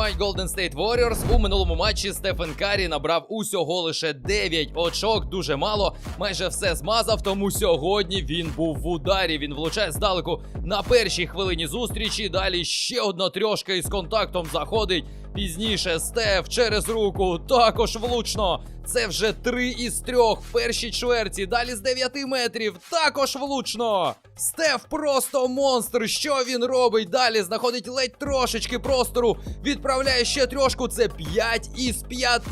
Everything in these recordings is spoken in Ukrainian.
мають Golden State Warriors. У минулому матчі Стефен Карі набрав усього лише 9 очок, дуже мало. Майже все змазав, тому сьогодні він був в ударі. Він влучає здалеку на першій хвилині зустрічі. Далі ще одна трьошка із контактом заходить. Пізніше Стеф через руку також влучно. Це вже три із трьох в першій чверті. Далі з 9 метрів також влучно. Стеф просто монстр. Що він робить? Далі знаходить ледь трошечки простору. Відправляє ще трьошку. Це 5 із 5.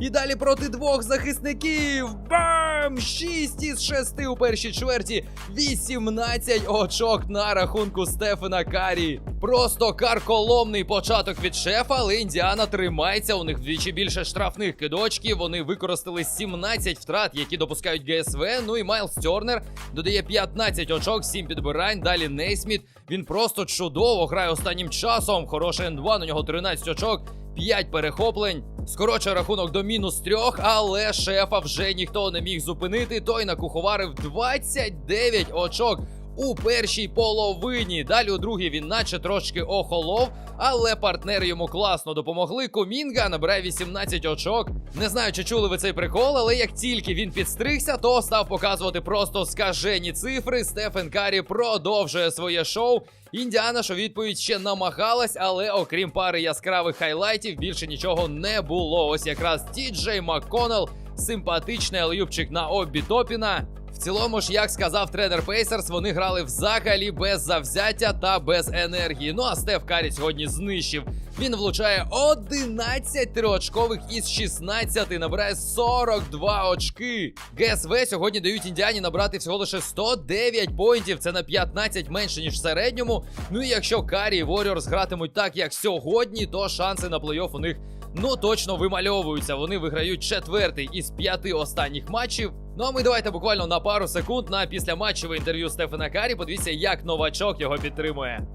І далі проти двох захисників. Бам! 6 із 6 у першій чверті. 18 очок на рахунку Стефена Карі. Просто карколомний початок від шефа, але Індіана тримається. У них вдвічі більше штрафних кидочків. Вони використали 17 втрат, які допускають ГСВ. Ну і Майлз Тернер додає 15 очок, 7 підбирань. Далі Нейсміт. Він просто чудово грає останнім часом. Хороший N2, у нього 13 очок. 5 перехоплень, скорочує рахунок до мінус трьох, але шефа вже ніхто не міг зупинити. Той накуховарив 29 очок у першій половині. Далі у другій він наче трошки охолов, але партнери йому класно допомогли. Комінга набирає 18 очок. Не знаю, чи чули ви цей прикол, але як тільки він підстригся, то став показувати просто скажені цифри. Стефен Карі продовжує своє шоу. Індіана у відповідь ще намагалась, але окрім пари яскравих хайлайтів, більше нічого не було. Ось якраз Тіджей Макконел, симпатичний алюбчик на оббі Топіна. Цілому ж, як сказав тренер Пейсерс, вони грали взагалі без завзяття та без енергії. Ну а Стеф Карі сьогодні знищив. Він влучає 11 триочкових із 16, набирає 42 очки. ГСВ сьогодні дають індіані набрати всього лише 109 поінтів. Це на 15 менше ніж в середньому. Ну і якщо Карі і Warriors гратимуть так, як сьогодні, то шанси на плей-офф у них ну точно вимальовуються. Вони виграють четвертий із п'яти останніх матчів. Ну а ми давайте буквально на пару секунд на післяматчеве інтерв'ю Стефана Карі. Подивіться, як новачок його підтримує.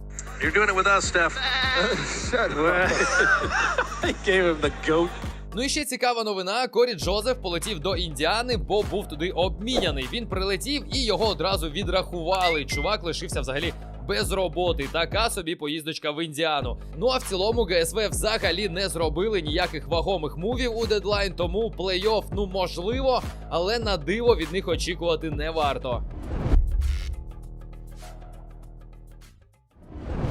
You're doing it with us, Steph. I gave him the goat. Ну і ще цікава новина. Корі Джозеф полетів до Індіани, бо був туди обміняний. Він прилетів і його одразу відрахували. Чувак лишився взагалі. Без роботи, така собі поїздочка в Індіану. Ну а в цілому ГСВ взагалі не зробили ніяких вагомих мувів у дедлайн, тому плей-офф, ну можливо, але на диво від них очікувати не варто.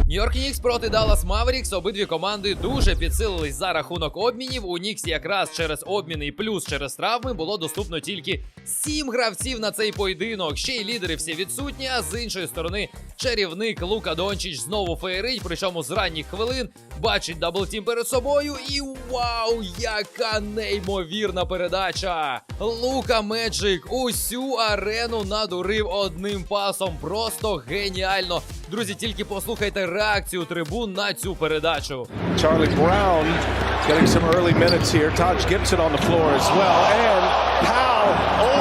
Нью-Йорк Нікс проти Даллас Маверікс. Обидві команди дуже підсилились за рахунок обмінів. У Нікс якраз через обміни і плюс через травми було доступно тільки сім гравців на цей поєдинок. Ще й лідери всі відсутні. А з іншої сторони, чарівник Лука Дончич знову феєрить. Причому з ранніх хвилин бачить даблтім перед собою. І вау, яка неймовірна передача! Лука Меджик усю арену надурив одним пасом. Просто геніально. Друзі, тільки послухайте реакцію трибун на цю передачу. Charlie Brown getting some early minutes here. Taj Gibson on the floor as well. And. Luka.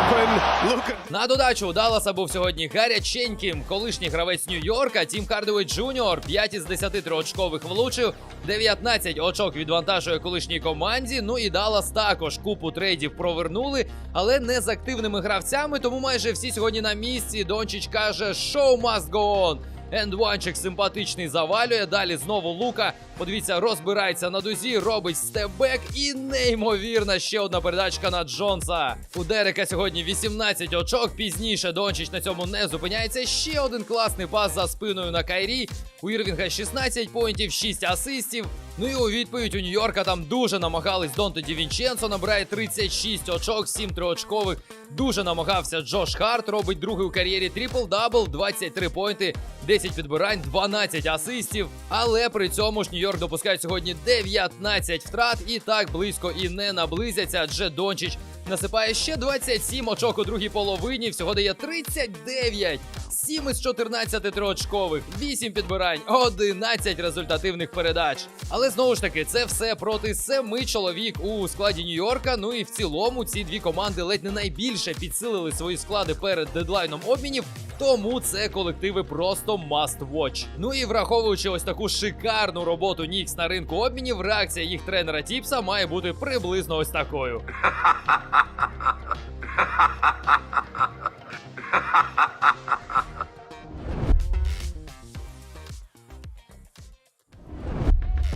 На додачу у Далласа був сьогодні гаряченьким колишній гравець Нью-Йорка Тім Хардовий Джуніор. 5 із 10 триочкових влучив, 19 очок відвантажує колишній команді. Ну і Даллас також купу трейдів провернули, але не з активними гравцями. Тому майже всі сьогодні на місці. Дончич каже: «Show must go on». Ендванчик симпатичний завалює. Далі знову Лука. Подивіться, розбирається на дузі, робить степбек і неймовірна ще одна передачка на Джонса. У Дерека сьогодні 18 очок. Пізніше Дончич на цьому не зупиняється. Ще один класний пас за спиною на Кайрі. У Ірвінга 16 поінтів, 6 асистів. Ну і у відповідь у Нью-Йорка там дуже намагались Донте Ді Вінченцо, набирає 36 очок, 7 триочкових. Дуже намагався Джош Харт, робить другий у кар'єрі трипл-дабл, 23 поінти, 10 підбирань, 12 асистів. Але при цьому ж Нью-Йорк допускає сьогодні 19 втрат і так близько і не наблизяться, адже Дончич насипає ще 27 очок у другій половині, всього дає 39. 7 із 14 триочкових, 8 підбирань, 11 результативних передач. Але знову ж таки, це все проти семи чоловік у складі Нью-Йорка. Ну і в цілому ці дві команди ледь не найбільше підсилили свої склади перед дедлайном обмінів. Тому це колективи просто must watch. Ну і враховуючи ось таку шикарну роботу Нікс на ринку обмінів, реакція їх тренера Тіпса має бути приблизно ось такою.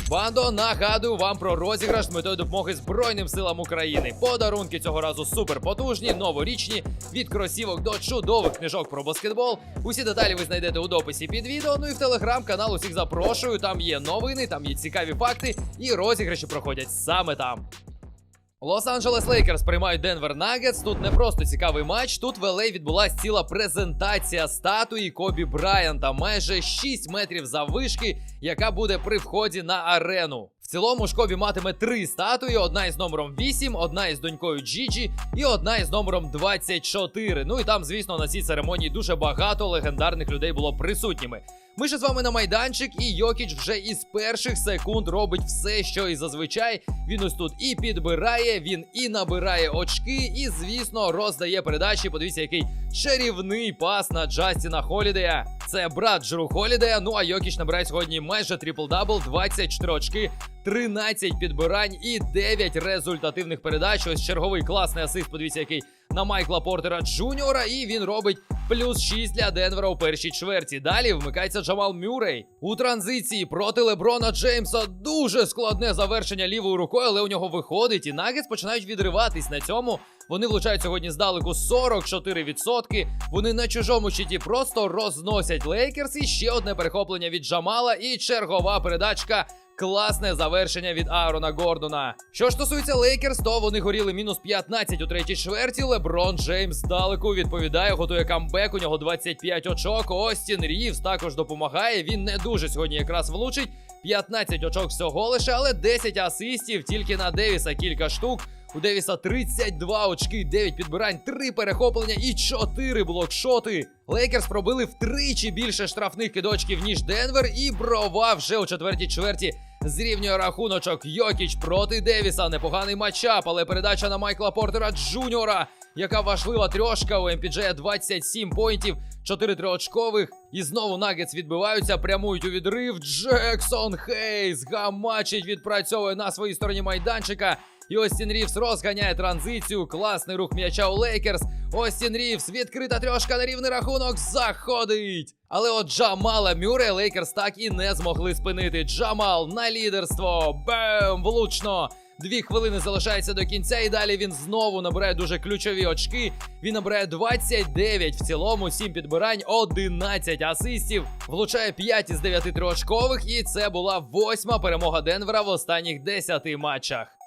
бандо, нагадую вам про розіграш з метою допомоги Збройним силам України. Подарунки цього разу супер потужні, новорічні, від кросівок до чудових книжок про баскетбол. Усі деталі ви знайдете у дописі під відео. Ну і в телеграм-канал усіх запрошую. Там є новини, там є цікаві факти, і розіграші проходять саме там. Лос-Анджелес Лейкерс приймають Денвер Нагетс. Тут не просто цікавий матч. Тут в LA відбулася ціла презентація статуї Кобі Брайанта, майже 6 метрів заввишки, яка буде при вході на арену. Цілому ж Кобі матиме три статуї: одна із номером 8, одна із донькою Джіджі і одна із номером 24. Ну і там, звісно, на цій церемонії дуже багато легендарних людей було присутніми. Ми ж з вами на майданчик, і Йокіч вже із перших секунд робить все, що і зазвичай. Він ось тут і підбирає, він і набирає очки, і, звісно, роздає передачі. Подивіться, який чарівний пас на Джастіна Холідея. Це брат Джеру Холідея. Ну а Йокіч набирає сьогодні майже трипл-дабл, 24 очки, 13 підбирань і 9 результативних передач. Ось черговий класний асист. Подивіться, який на Майкла Портера Джуніора, і він робить плюс 6 для Денвера у першій чверті. Далі вмикається Джамал Мюррей. У транзиції проти Леброна Джеймса дуже складне завершення лівою рукою, але у нього виходить, і Нагетс починають відриватись на цьому. Вони влучають сьогодні здалеку 44%. Вони на чужому щиті просто розносять Лейкерс. І ще одне перехоплення від Джамала і чергова передачка. Класне завершення від Аарона Гордона. Що стосується Лейкерс, то вони горіли мінус 15 у третій чверті. Леброн Джеймс здалеку відповідає, готує камбек. У нього 25 очок. Остін Рівс також допомагає. Він не дуже сьогодні якраз влучить. 15 очок всього лише, але 10 асистів тільки на Девіса кілька штук. У Девіса 32 очки, 9 підбирань, 3 перехоплення і 4 блокшоти. Лейкерс пробили втричі більше штрафних кидочків, ніж Денвер, і брова вже у четвертій чверті зрівнює рахуночок. Йокіч проти Девіса. Непоганий матчап, але передача на Майкла Портера Джуніора. Яка важлива трьошка у МПДЖ 27 поінтів, 4 триочкових. І знову нагетс відбиваються, прямують у відрив. Джексон Хейс гамачить, відпрацьовує на своїй стороні майданчика. І Остін Рівс розганяє транзицію. Класний рух м'яча у Лейкерс. Остін Рівс, відкрита трьошка на рівний рахунок, заходить. Але от Джамала Мюре Лейкерс так і не змогли спинити. Джамал на лідерство. Бем! Влучно. Дві хвилини залишається до кінця, і далі він знову набирає дуже ключові очки. Він набирає 29 в цілому, 7 підбирань, 11 асистів. Влучає 5 із 9 триочкових, і це була восьма перемога Денвера в останніх 10 матчах.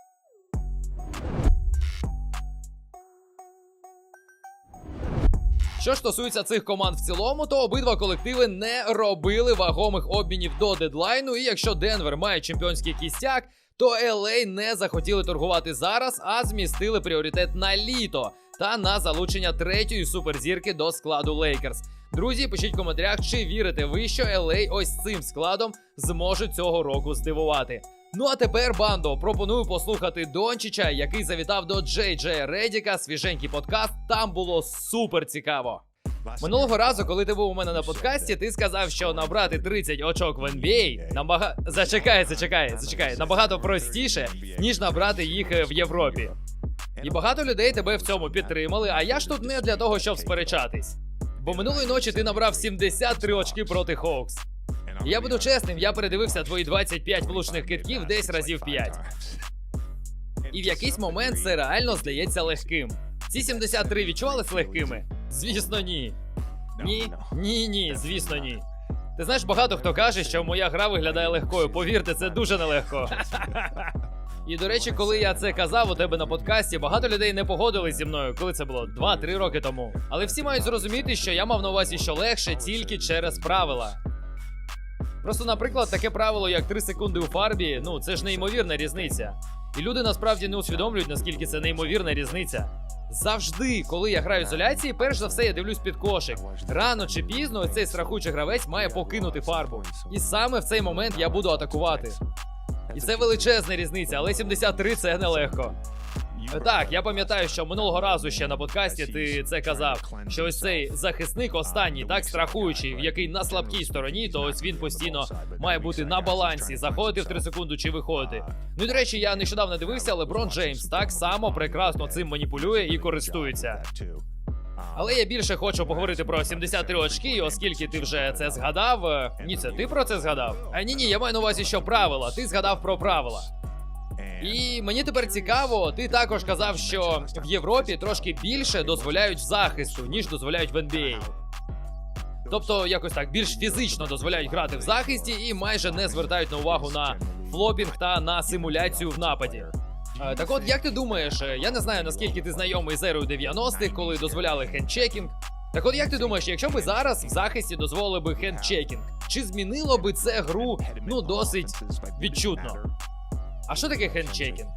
Що ж стосується цих команд в цілому, то обидва колективи не робили вагомих обмінів до дедлайну. І якщо Денвер має чемпіонський кістяк, то LA не захотіли торгувати зараз, а змістили пріоритет на літо та на залучення третьої суперзірки до складу Лейкерс. Друзі, пишіть в коментарях, чи вірите ви, що LA ось цим складом зможуть цього року здивувати. Ну а тепер, бандо, пропоную послухати Дончича, який завітав до Джей Джей Редіка, свіженький подкаст. Там було супер цікаво. Минулого разу, коли ти був у мене на подкасті, ти сказав, що набрати 30 очок в NBA набагато зачекай, зачекай, зачекай, набагато простіше, ніж набрати їх в Європі. І багато людей тебе в цьому підтримали. А я ж тут не для того, щоб сперечатись. Бо минулої ночі ти набрав 73 очки проти Хоукс. Я буду чесним, я передивився твої 25 влучних китків десь разів 5. І в якийсь момент це реально здається легким. Ці 73 відчувались легкими? Звісно, ні. Ні, ні, ні, звісно, ні. Ти знаєш, багато хто каже, що моя гра виглядає легкою. Повірте, це дуже нелегко. І до речі, коли я це казав у тебе на подкасті, багато людей не погодились зі мною, коли це було 2-3 роки тому. Але всі мають зрозуміти, що я мав на увазі, що легше тільки через правила. Просто, наприклад, таке правило, як 3 секунди у фарбі, ну це ж неймовірна різниця. І люди насправді не усвідомлюють, наскільки це неймовірна різниця. Завжди, коли я граю ізоляції, перш за все я дивлюсь під кошик. Рано чи пізно цей страхучий гравець має покинути фарбу. І саме в цей момент я буду атакувати. І це величезна різниця, але 73 це нелегко. Так, я пам'ятаю, що минулого разу ще на подкасті ти це казав. Що ось цей захисник останній, так страхуючий, в який на слабкій стороні, то ось він постійно має бути на балансі, заходити в 3 секунди чи виходити. Ну і до речі, я нещодавно дивився, Леброн Джеймс так само прекрасно цим маніпулює і користується. Але я більше хочу поговорити про 73 очки, оскільки ти вже це згадав. Е, Ні, це ти про це згадав. А ні, ні, я маю на увазі, що правила. Ти згадав про правила. І мені тепер цікаво, ти також казав, що в Європі трошки більше дозволяють захисту, ніж дозволяють в NBA. Тобто, якось так більш фізично дозволяють грати в захисті і майже не звертають на увагу на флопінг та на симуляцію в нападі. Е, Так от, як ти думаєш, е, я не знаю наскільки ти знайомий з ерою 90-х, коли дозволяли хендчекінг. Так от як ти думаєш, якщо би зараз в захисті дозволили би хендчекінг, чи змінило би це гру ну досить відчутно? А що таке хендчекінг?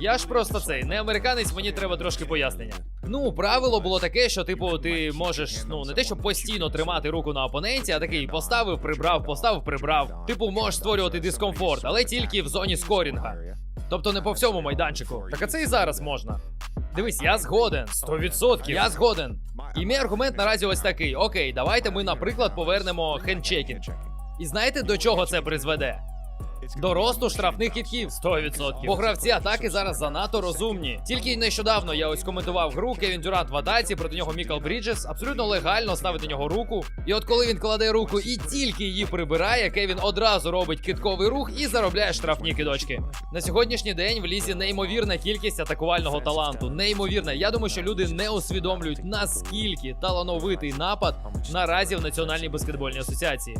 Я ж просто цей не американець, мені треба трошки пояснення. Ну, правило було таке, що типу ти можеш ну не те, щоб постійно тримати руку на опоненті, а такий поставив, прибрав, поставив, прибрав. Типу, можеш створювати дискомфорт, але тільки в зоні скорінга. Тобто не по всьому майданчику. Так а це і зараз можна. Дивись, я згоден. 100%. Я згоден. І мій аргумент наразі ось такий: окей, давайте ми, наприклад, повернемо хендчекінг. І знаєте, до чого це призведе? До росту штрафних хітків 100%. Бо гравці атаки зараз занадто розумні. Тільки нещодавно я ось коментував гру Кевін Дюрант в атаці, проти нього Мікал Бріджес. Абсолютно легально ставить на нього руку. І от коли він кладе руку і тільки її прибирає, Кевін одразу робить китковий рух і заробляє штрафні кидочки. На сьогоднішній день в лізі неймовірна кількість атакувального таланту. Неймовірна. Я думаю, що люди не усвідомлюють наскільки талановитий напад наразі в Національній баскетбольній асоціації.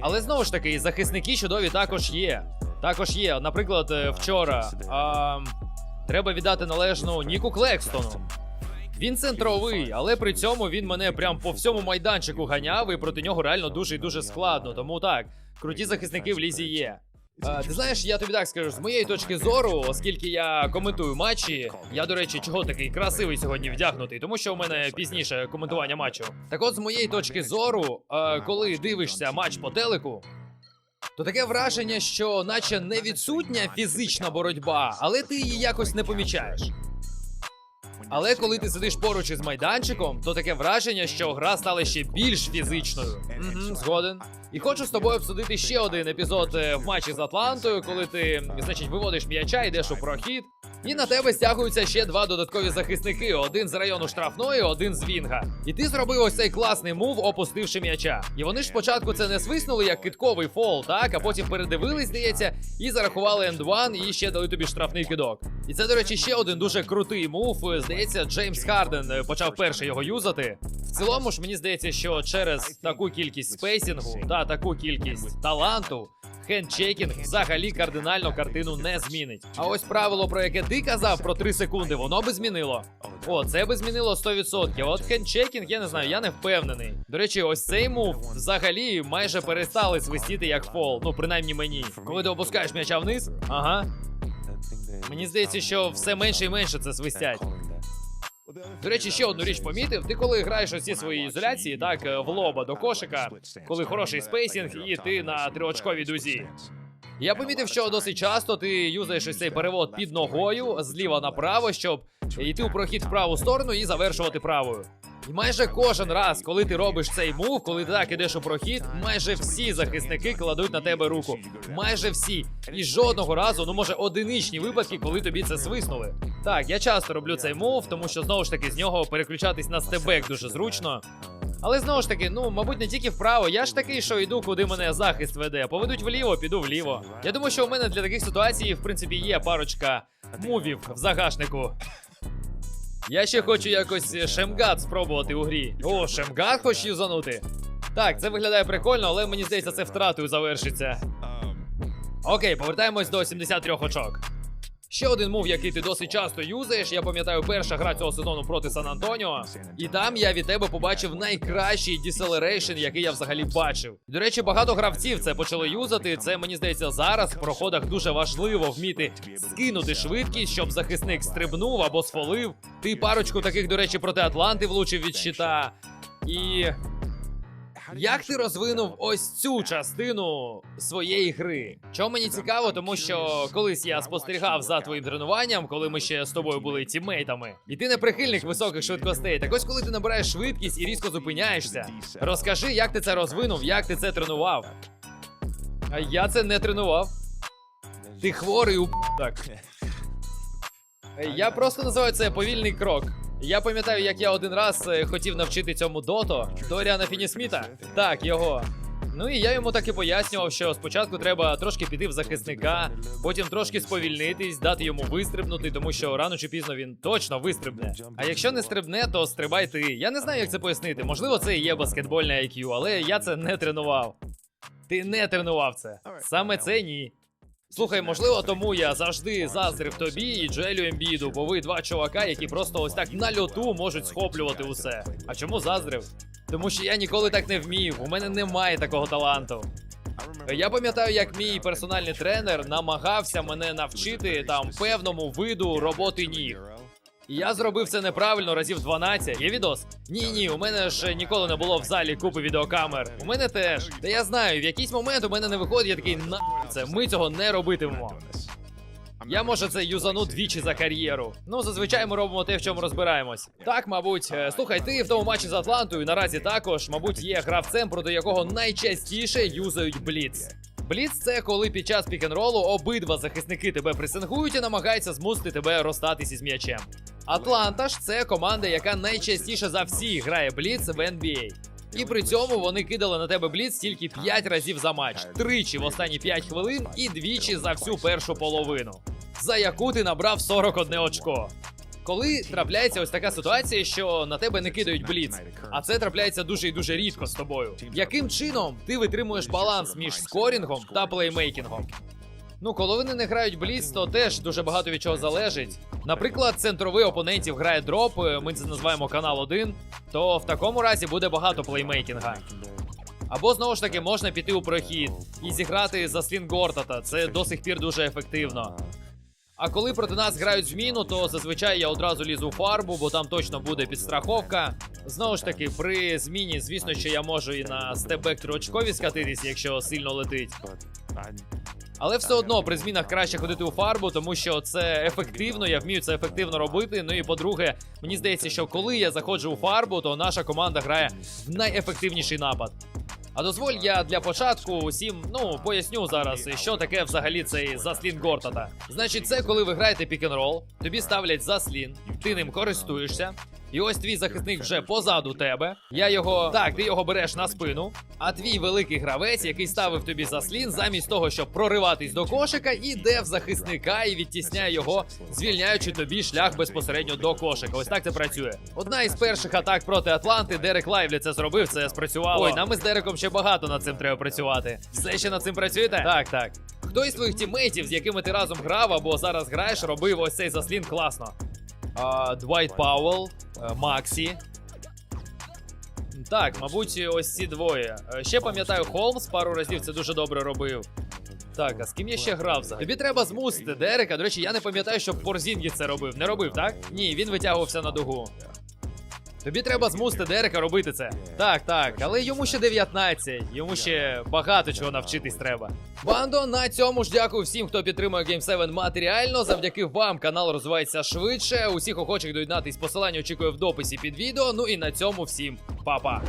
Але знову ж таки, захисники чудові також є. Також є. Наприклад, е, вчора а, треба віддати належну Ніку Клекстону. Він центровий, але при цьому він мене прям по всьому майданчику ганяв, і проти нього реально дуже і дуже складно. Тому так, круті захисники в лізі є. А, ти знаєш, я тобі так скажу, з моєї точки зору, оскільки я коментую матчі, я, до речі, чого такий красивий сьогодні вдягнутий, тому що у мене пізніше коментування матчу. Так от, з моєї точки зору, а, коли дивишся матч по телеку, то таке враження, що наче не відсутня фізична боротьба, але ти її якось не помічаєш. Але коли ти сидиш поруч із майданчиком, то таке враження, що гра стала ще більш фізичною. Угу, згоден. І хочу з тобою обсудити ще один епізод е, в матчі з Атлантою, коли ти, значить, виводиш м'яча, йдеш у прохід, і на тебе стягуються ще два додаткові захисники: один з району штрафної, один з Вінга. І ти зробив ось цей класний мув, опустивши м'яча. І вони ж спочатку це не свиснули як китковий фол, так, а потім передивились, здається, і зарахували енд-ван, і ще дали тобі штрафний кидок. І це, до речі, ще один дуже крутий мув. Здається, Джеймс Харден е, почав перший його юзати. В цілому ж мені здається, що через таку кількість спейсінгу та таку кількість таланту. Хендчекінг взагалі кардинально картину не змінить. А ось правило, про яке ти казав про 3 секунди, воно би змінило. О, це би змінило 100%. От хендчекінг, я не знаю, я не впевнений. До речі, ось цей мув взагалі майже перестали свистіти як фол. Ну, принаймні мені. Коли ти опускаєш м'яча вниз, ага. Мені здається, що все менше і менше це свистять. До речі, ще одну річ помітив. Ти коли граєш усі свої ізоляції, так е, в лоба до кошика, коли хороший спейсінг, і ти на триочковій дузі. Я помітив, що досить часто ти юзаєш цей перевод під ногою зліва направо, щоб йти у прохід в праву сторону і завершувати правою. І майже кожен раз, коли ти робиш цей мув, коли ти так ідеш у прохід, майже всі захисники кладуть на тебе руку. Майже всі. І жодного разу, ну може одиничні випадки, коли тобі це свиснули. Так, я часто роблю цей мув, тому що знову ж таки з нього переключатись на стебек дуже зручно. Але знову ж таки, ну мабуть, не тільки вправо. Я ж такий, що йду, куди мене захист веде. Поведуть вліво, піду вліво. Я думаю, що у мене для таких ситуацій, в принципі, є парочка мувів в загашнику. Я ще хочу якось шемгат спробувати у грі. О, шемгат хочеш юзанути? Так, це виглядає прикольно, але мені здається, це втратою завершиться. Окей, повертаємось до 73 очок. Ще один мув, який ти досить часто юзаєш. Я пам'ятаю, перша гра цього сезону проти Сан Антоніо. І там я від тебе побачив найкращий діселерейшн, який я взагалі бачив. До речі, багато гравців це почали юзати. Це мені здається зараз в проходах дуже важливо вміти скинути швидкість, щоб захисник стрибнув або сфолив. Ти парочку таких, до речі, проти Атланти влучив від щита. І. Як ти розвинув ось цю частину своєї гри? Чому мені цікаво, тому що колись я спостерігав за твоїм тренуванням, коли ми ще з тобою були тіммейтами, і ти не прихильник високих швидкостей. Так ось коли ти набираєш швидкість і різко зупиняєшся, розкажи, як ти це розвинув, як ти це тренував. А я це не тренував. Ти хворий у так. Я просто називаю це повільний крок. Я пам'ятаю, як я один раз е, хотів навчити цьому дото Доріана Фінісміта. Так, його. Ну і я йому так і пояснював, що спочатку треба трошки піти в захисника, потім трошки сповільнитись, дати йому вистрибнути, тому що рано чи пізно він точно вистрибне. А якщо не стрибне, то стрибай ти. Я не знаю, як це пояснити. Можливо, це і є баскетбольне IQ, але я це не тренував. Ти не тренував це. Саме це ні. Слухай, можливо, тому я завжди заздрив тобі і Джелю Ембіду, бо ви два чувака, які просто ось так на льоту можуть схоплювати усе. А чому заздрив? Тому що я ніколи так не вмів, у мене немає такого таланту. Я пам'ятаю, як мій персональний тренер намагався мене навчити там певному виду роботи ніг. Я зробив це неправильно разів 12. Є відос? Ні, ні, у мене ж ніколи не було в залі купи відеокамер. У мене теж. Та я знаю, в якийсь момент у мене не виходить, я такий на це. Ми цього не робитимемо. Я може це юзану двічі за кар'єру. Ну, зазвичай ми робимо те, в чому розбираємось. Так, мабуть, Е, слухай, ти в тому матчі з Атлантою наразі також, мабуть, є гравцем, проти якого найчастіше юзають бліц. Бліц це коли під час пікенролу обидва захисники тебе пресингують і намагаються змусити тебе розстатись із м'ячем. Атланта ж це команда, яка найчастіше за всіх грає бліц в NBA. І при цьому вони кидали на тебе бліц тільки 5 разів за матч, тричі в останні 5 хвилин і двічі за всю першу половину, за яку ти набрав 41 очко. Коли трапляється ось така ситуація, що на тебе не кидають бліц, а це трапляється дуже і дуже рідко з тобою. Яким чином ти витримуєш баланс між скорінгом та плеймейкінгом? Ну, коли вони не грають бліц, то теж дуже багато від чого залежить. Наприклад, центровий опонентів грає дроп, е, ми це називаємо канал 1, то в такому разі буде багато плеймейкінга. Або знову ж таки можна піти у прохід і зіграти за слін Гортата. Це до сих пір дуже ефективно. А коли проти нас грають зміну, то зазвичай я одразу лізу у фарбу, бо там точно буде підстраховка. Знову ж таки, при зміні, звісно, що я можу і на степбек триочкові скатитись, якщо сильно летить. Але все одно при змінах краще ходити у фарбу, тому що це ефективно, я вмію це ефективно робити. Ну і по-друге, мені здається, що коли я заходжу у фарбу, то наша команда грає в найефективніший напад. А дозволь я для початку усім ну поясню зараз, що таке взагалі цей заслін Гортата. Значить, це коли ви граєте пік-н-рол, тобі ставлять заслін, ти ним користуєшся. І ось твій захисник вже позаду тебе. Я його так, ти його береш на спину. А твій великий гравець, який ставив тобі заслін, замість того, щоб прориватись до кошика, іде в захисника і відтісняє його, звільняючи тобі шлях безпосередньо до кошика. Ось так це працює. Одна із перших атак проти Атланти, Дерек Лайвлі це зробив, це спрацювало. Ой, нам із Дереком ще багато над цим треба працювати. Все ще над цим працюєте? Так, так. Хто із твоїх тіммейтів, з якими ти разом грав або зараз граєш, робив ось цей заслін класно? А, Двайт Пауэлл, Максі. Так, мабуть, ось ці двоє. Е, Ще пам'ятаю, Холмс пару разів це дуже добре робив. Так, а з ким я ще грав взагалі? Тобі треба змусити Дерека. До речі, я не пам'ятаю, щоб Порзінгі це робив. Не робив, так? Ні, він витягувався на дугу. Тобі треба змусити Дерека робити це. Так, так, але йому ще 19, йому ще багато чого навчитись треба. Бандо, на цьому ж дякую всім, хто підтримує Game 7 матеріально. Завдяки вам канал розвивається швидше. Усіх охочих доєднатись посилання очікую в дописі під відео. Ну і на цьому всім па-па.